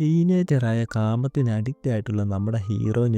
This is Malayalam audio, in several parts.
ടീനേജറായ കാമത്തിന് അഡിക്റ്റ് ആയിട്ടുള്ള നമ്മുടെ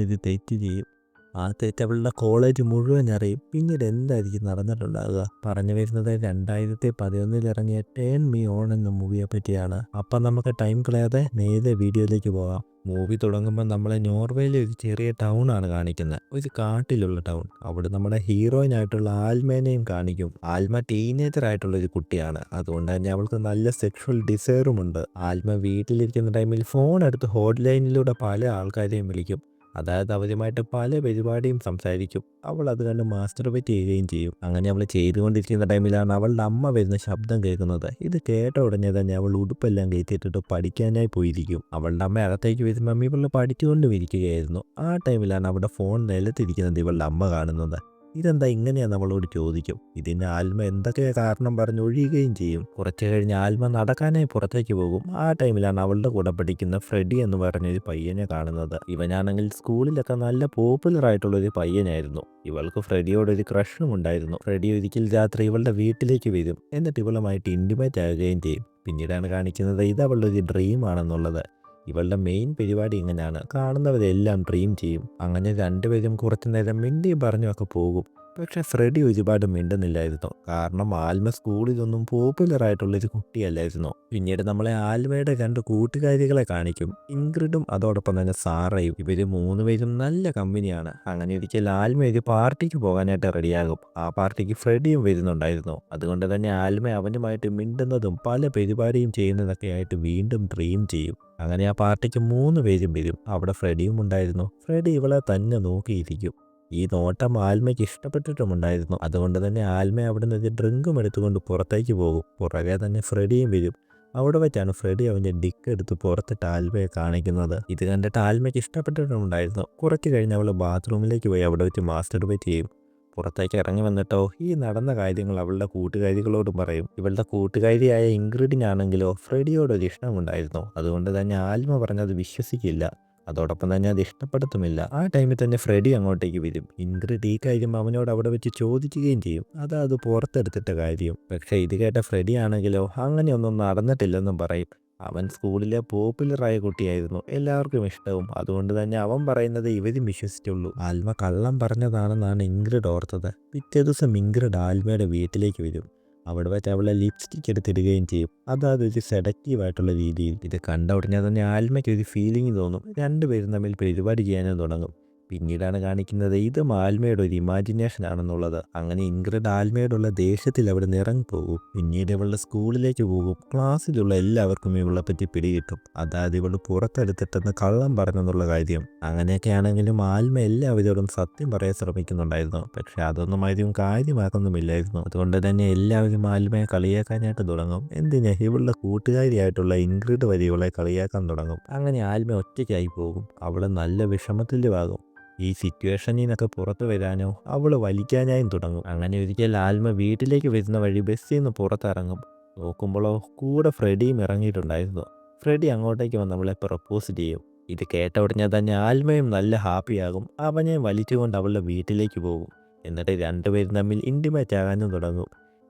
ഇത് തെറ്റ് ചെയ്യും. ആ തെറ്റ് അവളുടെ കോളേജ് മുഴുവൻ അറിയും. പിന്നീട് എന്തായിരിക്കും നടന്നിട്ടുണ്ടാകുക പറഞ്ഞു വരുന്നത് രണ്ടായിരത്തി പതിനൊന്നിൽ ഇറങ്ങിയ ടേൺ മീ ഓൺ എന്ന മൂവിയെ പറ്റിയാണ്. അപ്പം നമുക്ക് ടൈം കളയാതെ നേരെ വീഡിയോയിലേക്ക് പോകാം. മൂവി തുടങ്ങുമ്പോൾ നമ്മളെ നോർവേയിലെ ഒരു ചെറിയ ടൗൺ ആണ് കാണിക്കുന്നത് ഒരു കാട്ടിലുള്ള ടൗൺ. അവിടെ നമ്മുടെ ഹീറോയിനായിട്ടുള്ള ആൽമേനെയും കാണിക്കും. ആൽമ ടീനേജർ ആയിട്ടുള്ള ഒരു കുട്ടിയാണ്. അതുകൊണ്ട് തന്നെ അവൾക്ക് നല്ല സെക്ഷുവൽ ഡിസയറും ഉണ്ട് ആൽമ വീട്ടിലിരിക്കുന്ന ടൈമിൽ ഫോൺ എടുത്ത് ഹോട്ട്ലൈനിലൂടെ പല ആൾക്കാരെയും വിളിക്കും. അതായത് അവരുമായിട്ട് പല പരിപാടിയും സംസാരിക്കും. അവൾ അത് കണ്ട് മാസ്റ്റർബേറ്റ് ചെയ്യുകയും ചെയ്യും. അങ്ങനെ അവൾ ചെയ്തുകൊണ്ടിരിക്കുന്ന ടൈമിലാണ് അവളുടെ അമ്മ വരുന്ന ശബ്ദം കേൾക്കുന്നത്. ഇത് കേട്ട ഉടനെ തന്നെ അവൾ ഉടുപ്പെല്ലാം കയറ്റിയിട്ടിട്ട് പഠിക്കാനായി പോയിരിക്കും. അവളുടെ അമ്മ അകത്തേക്ക് വരുമ്പോൾ അമ്മ ഇവൾ പഠിച്ചുകൊണ്ടും ഇരിക്കുകയായിരുന്നു. ആ ടൈമിലാണ് അവിടെ ഫോൺ നിലത്തിരിക്കുന്നത് ഇവളുടെ അമ്മ കാണുന്നത്. ഇതെന്താ ഇങ്ങനെയാണ് നമ്മളോട് ചോദിക്കും. ഇതിന് ആൽമ എന്തൊക്കെ കാരണം പറഞ്ഞ് ഒഴിയുകയും ചെയ്യും. കുറച്ച് കഴിഞ്ഞ് ആൽമ നടക്കാനായി പുറത്തേക്ക് പോകും. ആ ടൈമിലാണ് അവളുടെ കൂടെ പഠിക്കുന്ന ഫ്രെഡി എന്ന് പറഞ്ഞൊരു പയ്യനെ കാണുന്നത്. ഇവനാണെങ്കിൽ സ്കൂളിലൊക്കെ നല്ല പോപ്പുലർ ആയിട്ടുള്ള ഒരു പയ്യനായിരുന്നു. ഇവൾക്ക് ഫ്രെഡിയോട് ഒരു ക്രഷും ഉണ്ടായിരുന്നു. ഫ്രെഡി ഒരിക്കൽ രാത്രി ഇവളുടെ വീട്ടിലേക്ക് വരും. എന്നിട്ട് ഇവളുമായിട്ട് ഇന്റിമേറ്റ് ആകുകയും ചെയ്യും. പിന്നീടാണ് കാണിക്കുന്നത് ഇത് അവളുടെ ഒരു ഡ്രീം ആണെന്നുള്ളത്. ഇവളുടെ മെയിൻ പരിപാടി ഇങ്ങനെയാണ്. കാണുന്നവരെല്ലാം ഡ്രീം ചെയ്യും. അങ്ങനെ രണ്ടുപേരും കുറച്ചു നേരം മിണ്ടിയും പറഞ്ഞുമൊക്കെ പോകും. പക്ഷെ ഫ്രെഡി ഒരുപാട് മിണ്ടുന്നില്ലായിരുന്നു. കാരണം ആൽമ സ്കൂളിലൊന്നും പോപ്പുലർ ആയിട്ടുള്ളൊരു കുട്ടിയല്ലായിരുന്നു. പിന്നീട് നമ്മളെ ആൽമയുടെ രണ്ട് കൂട്ടുകാരികളെ കാണിക്കും. ഇൻഗ്രിഡും അതോടൊപ്പം തന്നെ സാറയും. ഇവർ മൂന്നുപേരും നല്ല കമ്പനിയാണ്. അങ്ങനെ ഒരിക്കൽ ആൽമ ഒരു പാർട്ടിക്ക് പോകാനായിട്ട് റെഡിയാകും. ആ പാർട്ടിക്ക് ഫ്രെഡിയും വരുന്നുണ്ടായിരുന്നു. അതുകൊണ്ട് തന്നെ ആൽമ അവനുമായിട്ട് മിണ്ടുന്നതും പല പരിപാടിയും ചെയ്യുന്നതൊക്കെ ആയിട്ട് വീണ്ടും ഡ്രീം ചെയ്യും. അങ്ങനെ ആ പാർട്ടിക്ക് മൂന്ന് പേരും വരും. അവിടെ ഫ്രെഡിയും ഉണ്ടായിരുന്നു. ഫ്രെഡി ഇവളെ തന്നെ നോക്കിയിരിക്കും. ഈ നോട്ടം ആൽമയ്ക്ക് ഇഷ്ടപ്പെട്ടിട്ടുമുണ്ടായിരുന്നു. അതുകൊണ്ട് തന്നെ ആൽമ അവിടെ നിന്ന് ഒരു ഡ്രിങ്കും എടുത്തുകൊണ്ട് പുറത്തേക്ക് പോകും. പുറകെ തന്നെ ഫ്രെഡിയും വരും. അവിടെ വെച്ചാണ് ഫ്രെഡി അവന്റെ ഡിക്ക് എടുത്ത് പുറത്തിട്ട് ആൽമയെ കാണിക്കുന്നത്. ഇത് കണ്ടിട്ട് ആൽമയ്ക്ക് ഇഷ്ടപ്പെട്ടിട്ടുണ്ടായിരുന്നു കുറച്ച് കഴിഞ്ഞ് അവൾ ബാത്റൂമിലേക്ക് പോയി അവിടെ വെച്ച് മാസ്റ്റർ ബേറ്റ് ചെയ്യും. പുറത്തേക്ക് ഇറങ്ങി വന്നിട്ടോ ഈ നടന്ന കാര്യങ്ങൾ അവളുടെ കൂട്ടുകാരികളോടും പറയും. ഇവളുടെ കൂട്ടുകാരിയായ ഇൻഗ്രിഡിനാണെങ്കിലോ ഫ്രെഡിയോടൊരു ഇഷ്ടമുണ്ടായിരുന്നു. അതുകൊണ്ട് തന്നെ ആൽമ പറഞ്ഞത് വിശ്വസിക്കില്ല. അതോടൊപ്പം തന്നെ അത് ഇഷ്ടപ്പെടുത്തുമില്ല. ആ ടൈമിൽ തന്നെ ഫ്രെഡി അങ്ങോട്ടേക്ക് വരും. ഇൻഗ്രിഡ് ഈ കാര്യം അവനോട് അവിടെ വെച്ച് ചോദിക്കുകയും ചെയ്യും. അതാ അത് പുറത്തെടുത്തിട്ട കാര്യം. പക്ഷേ ഇത് കേട്ട ഫ്രെഡി ആണെങ്കിലോ അങ്ങനെയൊന്നും നടന്നിട്ടില്ലെന്നും പറയും. അവൻ സ്കൂളിലെ പോപ്പുലറായ കുട്ടിയായിരുന്നു. എല്ലാവർക്കും ഇഷ്ടവും. അതുകൊണ്ട് തന്നെ അവൻ പറയുന്നത് ഇവരും വിശ്വസിച്ചുള്ളൂ. ആൽമ കള്ളം പറഞ്ഞതാണെന്നാണ് ഇൻഗ്രിഡ് ഓർത്തത്. പിറ്റേ ദിവസം ഇൻഗ്രിഡ് ആൽമയുടെ വീട്ടിലേക്ക് വരും. അവിടെ വെച്ച് അവളെ ലിപ്സ്റ്റിക്ക് എടുത്തിടുകയും ചെയ്യും. അതായത് ഒരു സെഡക്റ്റീവ് ആയിട്ടുള്ള രീതിയിൽ ഇത് കണ്ട ഉടനെ തന്നെ ആൽമയ്ക്ക് ഒരു ഫീലിംഗ് തോന്നും. രണ്ടുപേരും തമ്മിൽ പരിപാടി ചെയ്യാനും തുടങ്ങും. പിന്നീടാണ് കാണിക്കുന്നത്. ഇത് ആൽമയുടെ ഒരു ഇമാജിനേഷൻ ആണെന്നുള്ളത്. അങ്ങനെ ഇൻഗ്രിഡ് ആൽമയോടുള്ള ദേഷ്യത്തിൽ അവിടെ നിറങ്ങിപ്പോകും പിന്നീട് ഇവളുടെ സ്കൂളിലേക്ക് പോകും. ക്ലാസ്സിലുള്ള എല്ലാവർക്കും ഇവളെ പറ്റി പിടികിട്ടും അതായത് ഇവൾ പുറത്തെടുത്തിട്ടെന്ന് കള്ളം പറഞ്ഞെന്നുള്ള കാര്യം. അങ്ങനെയൊക്കെ ആണെങ്കിലും ആൽമ എല്ലാവരോടും സത്യം പറയാൻ ശ്രമിക്കുന്നുണ്ടായിരുന്നു. പക്ഷെ അതൊന്നും ആരും കാര്യമാക്കുന്നുമില്ലായിരുന്നു. അതുകൊണ്ട് തന്നെ എല്ലാവരും ആൽമയെ കളിയാക്കാനായിട്ട് തുടങ്ങും. എന്തിനാ? ഇവളുടെ കൂട്ടുകാരിയായിട്ടുള്ള ഇൻഗ്രിഡ് വരെ ഇവളെ കളിയാക്കാൻ തുടങ്ങും. അങ്ങനെ ആൽമ ഒറ്റയ്ക്കായി പോകും. അവൾ നല്ല വിഷമത്തിലുമാകും. ഈ സിറ്റുവേഷനിൽ നിന്നൊക്കെ പുറത്തു വരാനോ അവൾ വലിക്കാനായും തുടങ്ങും. അങ്ങനെ ഒരിക്കൽ ആൽമ വീട്ടിലേക്ക് വരുന്ന വഴി ബസ്സിൽ നിന്ന് പുറത്തിറങ്ങും. നോക്കുമ്പോഴോ കൂടെ ഫ്രെഡിയും ഇറങ്ങിയിട്ടുണ്ടായിരുന്നു. ഫ്രെഡി അങ്ങോട്ടേക്ക് വന്ന് അവളെ പ്രപ്പോസ് ചെയ്യും. ഇത് കേട്ട ഉടനെ തന്നെ ആൽമയും നല്ല ഹാപ്പിയാകും അവനെ വലിച്ചുകൊണ്ട് അവളുടെ വീട്ടിലേക്ക് പോകും. എന്നിട്ട് രണ്ടുപേരും തമ്മിൽ ഇന്റിമേറ്റ് ആകാനും തുടങ്ങും.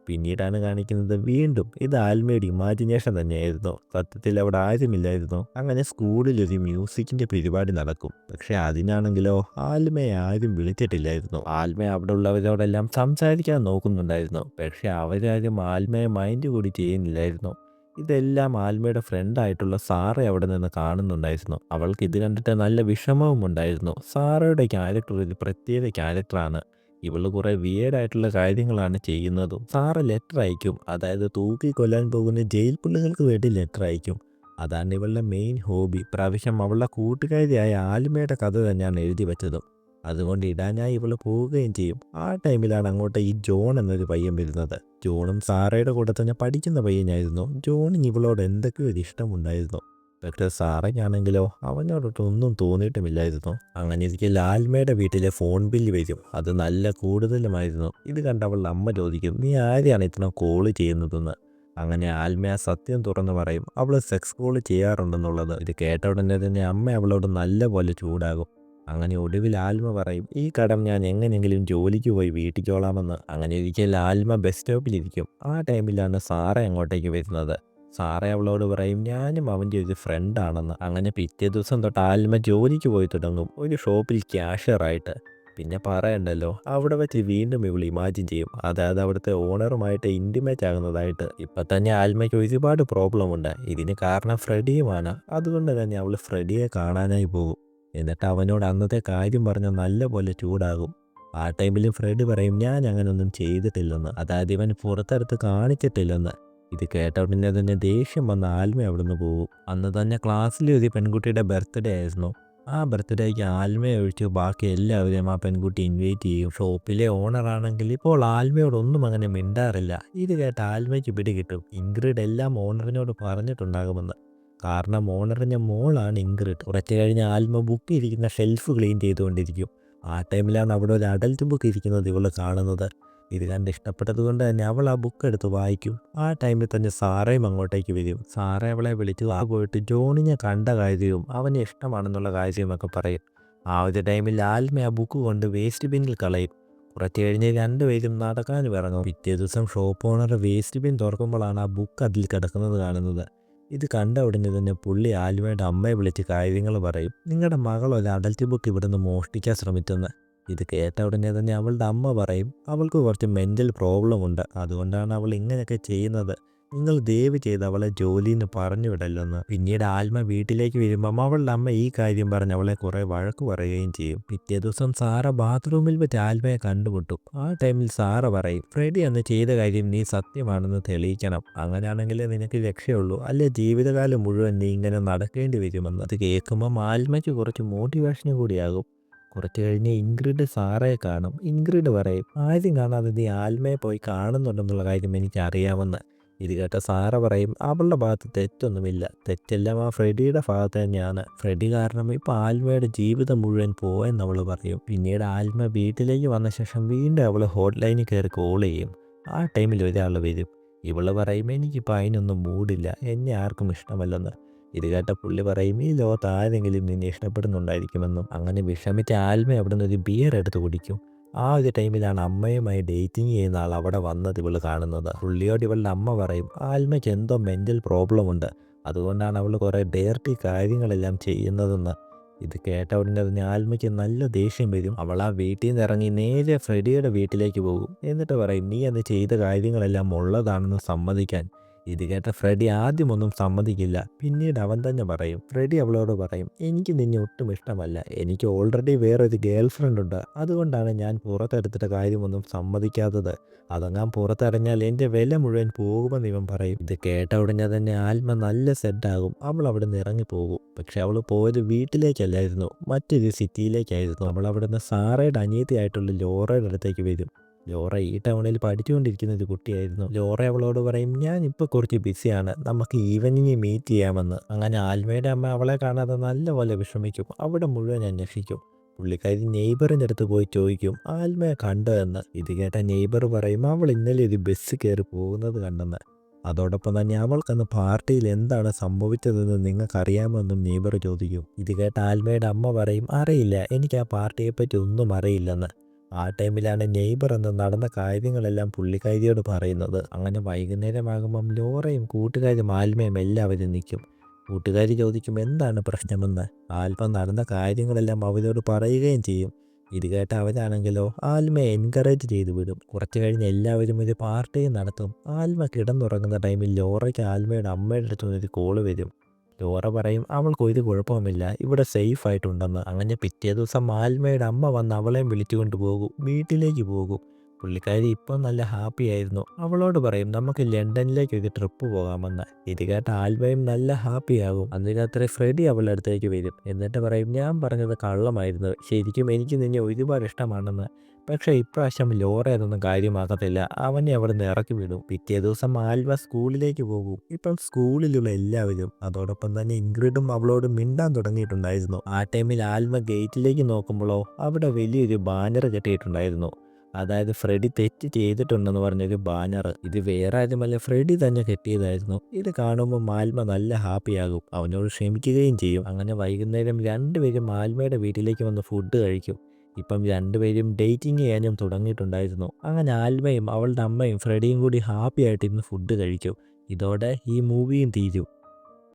പിന്നീടാണ് കാണിക്കുന്നത് വീണ്ടും ഇത് ആൽമയുടെ ഇമാജിനേഷൻ തന്നെയായിരുന്നു. സത്യത്തിൽ അവിടെ ആരുമില്ലായിരുന്നു. അങ്ങനെ സ്കൂളിൽ ഒരു മ്യൂസിക്കിന്റെ പരിപാടി നടക്കും. പക്ഷെ അതിനാണെങ്കിലോ ആൽമയെ ആരും വിളിച്ചിട്ടില്ലായിരുന്നു. ആൽമ അവിടെ ഉള്ളവരോടെല്ലാം സംസാരിക്കാൻ നോക്കുന്നുണ്ടായിരുന്നു. പക്ഷെ അവരാരും ആൽമയെ മൈൻഡ് കൂടി ചെയ്യുന്നില്ലായിരുന്നു. ഇതെല്ലാം ആൽമയുടെ ഫ്രണ്ടായിട്ടുള്ള സാറ അവിടെ നിന്ന് കാണുന്നുണ്ടായിരുന്നു. അവൾക്ക് ഇത് കണ്ടിട്ട് നല്ല വിഷമവും ഉണ്ടായിരുന്നു. സാറയുടെ ക്യാരക്ടർ ഒരു പ്രത്യേക ക്യാരക്ടറാണ് ഇവൾ കുറേ വിയേഡായിട്ടുള്ള കാര്യങ്ങളാണ് ചെയ്യുന്നതും. സാറ് ലെറ്റർ അയക്കും. അതായത് തൂക്കി കൊല്ലാൻ പോകുന്ന ജയിൽ പുള്ളികൾക്ക് വേണ്ടി ലെറ്റർ അയക്കും. അതാണ് ഇവളുടെ മെയിൻ ഹോബി പ്രാവശ്യം അവളുടെ കൂട്ടുകാരിയായ ആലുമയുടെ കഥ തന്നെയാണ് എഴുതി വെച്ചതും. അതുകൊണ്ട് ഇടാനായി ഇവൾ പോവുകയും ചെയ്യും. ആ ടൈമിലാണ് അങ്ങോട്ട് ഈ ജോൺ എന്നൊരു പയ്യൻ വരുന്നത്. ജോണും സാറയുടെ കൂടെ തന്നെ പഠിക്കുന്ന പയ്യനായിരുന്നു. ജോണിന് ഇവളോട് എന്തൊക്കെയോ ഒരു ഇഷ്ടമുണ്ടായിരുന്നു. പക്ഷെ സാറയ്ക്കാണെങ്കിലോ അവനോടൊട്ടൊന്നും തോന്നിയിട്ടുമില്ലായിരുന്നു. അങ്ങനെ ഇരിക്കെ ലാൽമയുടെ വീട്ടിലെ ഫോൺ ബില്ല് വരും. അത് നല്ല കൂടുതലുമായിരുന്നു. ഇത് കണ്ട അവളുടെ അമ്മ ചോദിക്കും നീ ആരെയാണ് ഇത്ര കോൾ ചെയ്യുന്നതെന്ന്? അങ്ങനെ ആൽമ സത്യം തുറന്നു പറയും അവൾ സെക്സ് കോൾ ചെയ്യാറുണ്ടെന്നുള്ളത്. ഇത് കേട്ട ഉടനെ തന്നെ അമ്മ അവളോട് നല്ല പോലെ ചൂടാകും. അങ്ങനെ ഒടുവിൽ ആൽമ പറയും ഈ കടം ഞാൻ എങ്ങനെയെങ്കിലും ജോലിക്ക് പോയി വീട്ടിക്കോളാമെന്ന്. അങ്ങനെ ഇരിക്കൽ ആൽമ ബസ് സ്റ്റോപ്പിലിരിക്കും. ആ ടൈമിലാണ് സാറ അങ്ങോട്ടേക്ക് വരുന്നത്. സാറേ അവളോട് പറയും ഞാനും അവന്റെ ഒരു ഫ്രണ്ടാണെന്ന് അങ്ങനെ പിറ്റേ ദിവസം തൊട്ട് ആൽമ ജോലിക്ക് പോയി തുടങ്ങും. ഒരു ഷോപ്പിൽ ക്യാഷറായിട്ട് പിന്നെ പറയണ്ടല്ലോ അവിടെ വെച്ച് വീണ്ടും ഇവൾ ഇമാജിൻ ചെയ്യും. അതായത് അവിടുത്തെ ഓണറുമായിട്ട് ഇന്റിമേറ്റ് ആകുന്നതായിട്ട്. ഇപ്പം തന്നെ ആൽമയ്ക്ക് ഒരുപാട് പ്രോബ്ലം ഉണ്ട്. ഇതിന് കാരണം ഫ്രെഡിയുമാണ്. അതുകൊണ്ട് തന്നെ അവൾ ഫ്രെഡിയെ കാണാനായി പോകും. എന്നിട്ട് അവനോട് അന്നത്തെ കാര്യം പറഞ്ഞ നല്ല പോലെ ചൂടാകും. ആ ടൈമിൽ ഫ്രെഡ് പറയും ഞാൻ അങ്ങനൊന്നും ചെയ്തിട്ടില്ലെന്ന്. അതായത് ഇവൻ പുറത്തെടുത്ത് കാണിച്ചിട്ടില്ലെന്ന്. ഇത് കേട്ട ഉടനെ തന്നെ ദേഷ്യം വന്ന ആൽമ അവിടുന്ന് പോകും അന്ന് തന്നെ ക്ലാസ്സിൽ ഒരു പെൺകുട്ടിയുടെ ബർത്ത്ഡേ ആയിരുന്നു. ആ ബർത്ത്ഡേക്ക് ആൽമയെ ഒഴിച്ച് ബാക്കി എല്ലാവരെയും ആ പെൺകുട്ടി ഇൻവൈറ്റ് ചെയ്യും. ഷോപ്പിലെ ഓണറാണെങ്കിൽ ഇപ്പോൾ ആൽമയോടൊന്നും അങ്ങനെ മിണ്ടാറില്ല. ഇത് കേട്ട ആൽമയ്ക്ക് പിടി കിട്ടും. ഇൻഗ്രിഡ് എല്ലാം ഓണറിനോട് പറഞ്ഞിട്ടുണ്ടാകുമെന്ന്. കാരണം ഓണറിന്റെ മോളാണ് ഇൻഗ്രിഡ്. കുറച്ച് കഴിഞ്ഞ് ആൽമ ബുക്ക് ഇരിക്കുന്ന ഷെൽഫ് ക്ലീൻ ചെയ്തുകൊണ്ടിരിക്കും. ആ ടൈമിലാണ് അവിടെ ഒരു അഡൽറ്റ് ബുക്ക് ഇരിക്കുന്നത് ഇവൾ കാണുന്നത്. ഇത് കണ്ട് ഇഷ്ടപ്പെട്ടത് കൊണ്ട് തന്നെ അവൾ ആ ബുക്ക് എടുത്ത് വായിക്കും. ആ ടൈമിൽ തന്നെ സാറയും അങ്ങോട്ടേക്ക് വരും. സാറ അവളെ വിളിച്ച് ആ പോയിട്ട് ജോണിനെ കണ്ട കാര്യവും അവന് ഇഷ്ടമാണെന്നുള്ള കാര്യമൊക്കെ പറയും. ആ ഒരു ടൈമിൽ ആൽമ ആ ബുക്ക് കൊണ്ട് വേസ്റ്റ് ബിന്നിൽ കളയും. കുറച്ച് കഴിഞ്ഞ് രണ്ടുപേരും നടക്കാനും ഇറങ്ങും. പിറ്റേ ദിവസം ഷോപ്പ് ഓണർ വേസ്റ്റ് ബിൻ തുറക്കുമ്പോഴാണ് ആ ബുക്ക് അതിൽ കിടക്കുന്നത് കാണുന്നത്. ഇത് കണ്ട ഉടനെ തന്നെ പുള്ളി ആൽമയുടെ അമ്മയെ വിളിച്ച് കാര്യങ്ങൾ പറയും. നിങ്ങളുടെ മകൾ ഒരു അഡൽറ്റ് ബുക്ക് ഇവിടുന്ന് മോഷ്ടിക്കാൻ ശ്രമിച്ചെന്ന്. ഇത് കേട്ട ഉടനെ തന്നെ അവളുടെ അമ്മ പറയും അവൾക്ക് കുറച്ച് മെന്റൽ പ്രോബ്ലം ഉണ്ട്. അതുകൊണ്ടാണ് അവൾ ഇങ്ങനെയൊക്കെ ചെയ്യുന്നത്. നിങ്ങൾ ദയവ് ചെയ്ത് അവളെ ജോലിയിൽ പറഞ്ഞു വിടല്ലെന്ന്. പിന്നീട് ആൽമ വീട്ടിലേക്ക് വരുമ്പം അവളുടെ അമ്മ ഈ കാര്യം പറഞ്ഞ് അവളെ കുറേ വഴക്ക് പറയുകയും ചെയ്യും. പിറ്റേ ദിവസം സാറ ബാത്റൂമിൽ വെച്ച് ആൽമയെ കണ്ടുമുട്ടു. ആ ടൈമിൽ സാറ പറയും ഫ്രെഡി അന്ന് ചെയ്ത കാര്യം നീ സത്യമാണെന്ന് തെളിയിക്കണം. അങ്ങനെയാണെങ്കിലേ നിനക്ക് രക്ഷയുള്ളൂ. അല്ലെ ജീവിതകാലം മുഴുവൻ നീ ഇങ്ങനെ നടക്കേണ്ടി വരുമെന്ന്. അത് കേൾക്കുമ്പം ആൽമയ്ക്ക് കുറച്ച് മോട്ടിവേഷനും കൂടിയാകും. കുറച്ച് കഴിഞ്ഞ് ഇൻഗ്രിഡ് സാറയെ കാണും. ഇൻഗ്രിഡ് പറയും ആദ്യം കാണാതെ നീ ആൽമയെ പോയി കാണുന്നുണ്ടെന്നുള്ള കാര്യം എനിക്ക് അറിയാമെന്ന് ഇത് കേട്ട സാറ പറയും അവളുടെ ഭാഗത്ത് തെറ്റൊന്നുമില്ല. തെറ്റെല്ലാം ആ ഫ്രെഡിയുടെ ഭാഗത്ത് തന്നെയാണ്. ഫ്രെഡി കാരണം ഇപ്പോൾ ആൽമയുടെ ജീവിതം മുഴുവൻ പോയെന്ന് അവൾ പറയും. പിന്നീട് ആൽമ വീട്ടിലേക്ക് വന്ന ശേഷം വീണ്ടും അവൾ ഹോട്ട്ലൈനിൽ കയറി കോൾ ചെയ്യും. ആ ടൈമിൽ ഒരാൾ വരും. ഇവൾ പറയും എനിക്കിപ്പോൾ അതിനൊന്നും മൂടില്ല. എന്നെ ആർക്കും ഇഷ്ടമല്ലെന്ന്. ഇത് കേട്ട പുള്ളി പറയും ഈ ലോകത്ത് ആരെങ്കിലും നിന്നെ ഇഷ്ടപ്പെടുന്നുണ്ടായിരിക്കുമെന്നും അങ്ങനെ വിഷമിച്ച ആൽമ അവിടെ നിന്ന് ഒരു ബിയർ എടുത്ത് കുടിക്കും. ആ ഒരു ടൈമിലാണ് അമ്മയുമായി ഡേറ്റിംഗ് ചെയ്യുന്ന ആൾ അവിടെ വന്നത് ഇവൾ കാണുന്നത്. പുള്ളിയോട് ഇവളുടെ അമ്മ പറയും ആൽമയ്ക്ക് എന്തോ മെന്റൽ പ്രോബ്ലം ഉണ്ട്. അതുകൊണ്ടാണ് അവൾ കുറേ ഡേർട്ടി കാര്യങ്ങളെല്ലാം ചെയ്യുന്നതെന്ന്. ഇത് കേട്ട ഉടനെ തന്നെ ആൽമയ്ക്ക് നല്ല ദേഷ്യം വരും. അവൾ ആ വീട്ടിൽ നിന്ന് ഇറങ്ങി നേരെ ഫ്രെഡിയുടെ വീട്ടിലേക്ക് പോകും. എന്നിട്ട് പറയും നീ അന്ന് ചെയ്ത കാര്യങ്ങളെല്ലാം ഉള്ളതാണെന്ന് സമ്മതിക്കാൻ. ഇത് കേട്ട ഫ്രെഡി ആദ്യമൊന്നും സമ്മതിക്കില്ല. പിന്നീട് അവൻ തന്നെ പറയും ഫ്രെഡി അവളോട് പറയും എനിക്ക് നിന്നെ ഒട്ടും ഇഷ്ടമല്ല. എനിക്ക് ഓൾറെഡി വേറൊരു ഗേൾ ഫ്രണ്ട് ഉണ്ട്. അതുകൊണ്ടാണ് ഞാൻ പുറത്തെടുത്തിട്ട് കാര്യമൊന്നും സമ്മതിക്കാത്തത്. അതങ്ങാൻ പുറത്തിറങ്ങിയാൽ എന്റെ വില മുഴുവൻ പോകുമെന്ന് ഇവൻ പറയും. ഇത് കേട്ട ഉടനെ തന്നെ ആത്മ നല്ല സെറ്റാകും അവൾ അവിടെ നിന്ന് ഇറങ്ങിപ്പോകും. പക്ഷെ അവൾ പോയത് വീട്ടിലേക്കല്ലായിരുന്നു. മറ്റൊരു സിറ്റിയിലേക്കായിരുന്നു അവൾ അവിടെ നിന്ന് സാറയുടെ അനിയത്തിയായിട്ടുള്ള ലോറയുടെ അടുത്തേക്ക് വരും. ലോറ ഈ ടൗണിൽ പഠിച്ചുകൊണ്ടിരിക്കുന്ന ഒരു കുട്ടിയായിരുന്നു. ലോറ അവളോട് പറയും ഞാൻ ഇപ്പോൾ കുറച്ച് ബിസിയാണ്. നമുക്ക് ഈവനിങ് മീറ്റ് ചെയ്യാമെന്ന്. അങ്ങനെ ആൽമയുടെ അമ്മ അവളെ കാണാതെ നല്ലപോലെ വിഷമിക്കും. അവിടെ മുഴുവൻ അന്വേഷിക്കും. പുള്ളിക്കാരി നെയ്ബറിന്റെ അടുത്ത് പോയി ചോദിക്കും ആൽമയെ കണ്ടോ എന്ന്? ഇത് കേട്ട നെയ്ബർ പറയും അവൾ ഇന്നലെ ഒരു ബസ് കയറി പോകുന്നത് കണ്ടെന്ന്. അതോടൊപ്പം തന്നെ അവൾക്കന്ന് പാർട്ടിയിൽ എന്താണ് സംഭവിച്ചതെന്ന് നിങ്ങൾക്കറിയാമെന്നും നെയ്ബർ ചോദിക്കും. ഇത് കേട്ട ആൽമയുടെ അമ്മ പറയും അറിയില്ല. എനിക്ക് ആ പാർട്ടിയെപ്പറ്റി ഒന്നും അറിയില്ലെന്ന്. ആ ടൈമിലാണ് നെയ്ബർ എന്ന് നടന്ന കാര്യങ്ങളെല്ലാം പുള്ളിക്കാരിയോട് പറയുന്നത്. അങ്ങനെ വൈകുന്നേരമാകുമ്പം ലോറയും കൂട്ടുകാരും ആൽമയും എല്ലാവരും നിൽക്കും. കൂട്ടുകാരി ചോദിക്കും എന്താണ് പ്രശ്നമെന്ന്? ആൽമ നടന്ന കാര്യങ്ങളെല്ലാം അവരോട് പറയുകയും ചെയ്യും. ഇത് കേട്ട അവരാണെങ്കിലോ ആൽമയെ എൻകറേജ് ചെയ്തു വിടും. കുറച്ച് കഴിഞ്ഞ് എല്ലാവരും ഒരു പാർട്ടി നടത്തും. ആൽമ കിടന്നുറങ്ങുന്ന ടൈമിൽ ലോറയ്ക്ക് ആൽമയുടെ അമ്മയുടെ അടുത്തുനിന്ന് ഒരു കോൾ വരും. ലോറ പറയും അവൾക്ക് ഒരു കുഴപ്പമില്ല ഇവിടെ സേഫ് ആയിട്ടുണ്ടെന്ന്. അങ്ങനെ പിറ്റേ ദിവസം ആൽമയുടെ അമ്മ വന്ന് അവളെയും വിളിച്ചുകൊണ്ട് പോകും. വീട്ടിലേക്ക് പോകും. പുള്ളിക്കാരി ഇപ്പം നല്ല ഹാപ്പി ആയിരുന്നു. അവളോട് പറയും നമുക്ക് ലണ്ടനിലേക്ക് ഒരു ട്രിപ്പ് പോകാമെന്ന്. ഇത് കേട്ട ആൽബയും നല്ല ഹാപ്പിയാകും അന്ന് രാത്രി ഫ്രെഡി അവളുടെ അടുത്തേക്ക് വരും. എന്നിട്ട് പറയും ഞാൻ പറഞ്ഞത് കള്ളമായിരുന്നു. ശരിക്കും എനിക്ക് നിന്നെ ഒരുപാട് ഇഷ്ടമാണെന്ന്. പക്ഷേ ഇപ്രാവശ്യം ലോറ അതൊന്നും കാര്യമാക്കത്തില്ല. അവനെ അവിടെ നിന്ന് ഇറക്കി വിടും. പിറ്റേ ദിവസം ആൽവ സ്കൂളിലേക്ക് പോകും. ഇപ്പം സ്കൂളിലുള്ള എല്ലാവരും അതോടൊപ്പം തന്നെ ഇൻഗ്രിഡും അവളോട് മിണ്ടാൻ തുടങ്ങിയിട്ടുണ്ടായിരുന്നു. ആ ടൈമിൽ ആൽവ ഗേറ്റിലേക്ക് നോക്കുമ്പോഴോ അവിടെ വലിയൊരു ബാനർ കെട്ടിയിട്ടുണ്ടായിരുന്നു. അതായത് ഫ്രെഡി തെറ്റ് ചെയ്തിട്ടുണ്ടെന്ന് പറഞ്ഞൊരു ബാനർ. ഇത് വേറെ ആരുമല്ല ഫ്രെഡി തന്നെ കെട്ടിയതായിരുന്നു. ഇത് കാണുമ്പോൾ മാൽമ നല്ല ഹാപ്പിയാകും. അവനോട് ക്ഷമിക്കുകയും ചെയ്യും. അങ്ങനെ വൈകുന്നേരം രണ്ടുപേരും മാൽമയുടെ വീട്ടിലേക്ക് വന്ന് ഫുഡ് കഴിക്കും. ഇപ്പം രണ്ടുപേരും ഡേറ്റിംഗ് ചെയ്യാനും തുടങ്ങിയിട്ടുണ്ടായിരുന്നു. അങ്ങനെ ആൽമയും അവളുടെ അമ്മയും ഫ്രെഡിയും കൂടി ഹാപ്പി ആയിട്ട് ഇന്ന് ഫുഡ് കഴിക്കും ഇതോടെ ഈ മൂവിയും തീരും.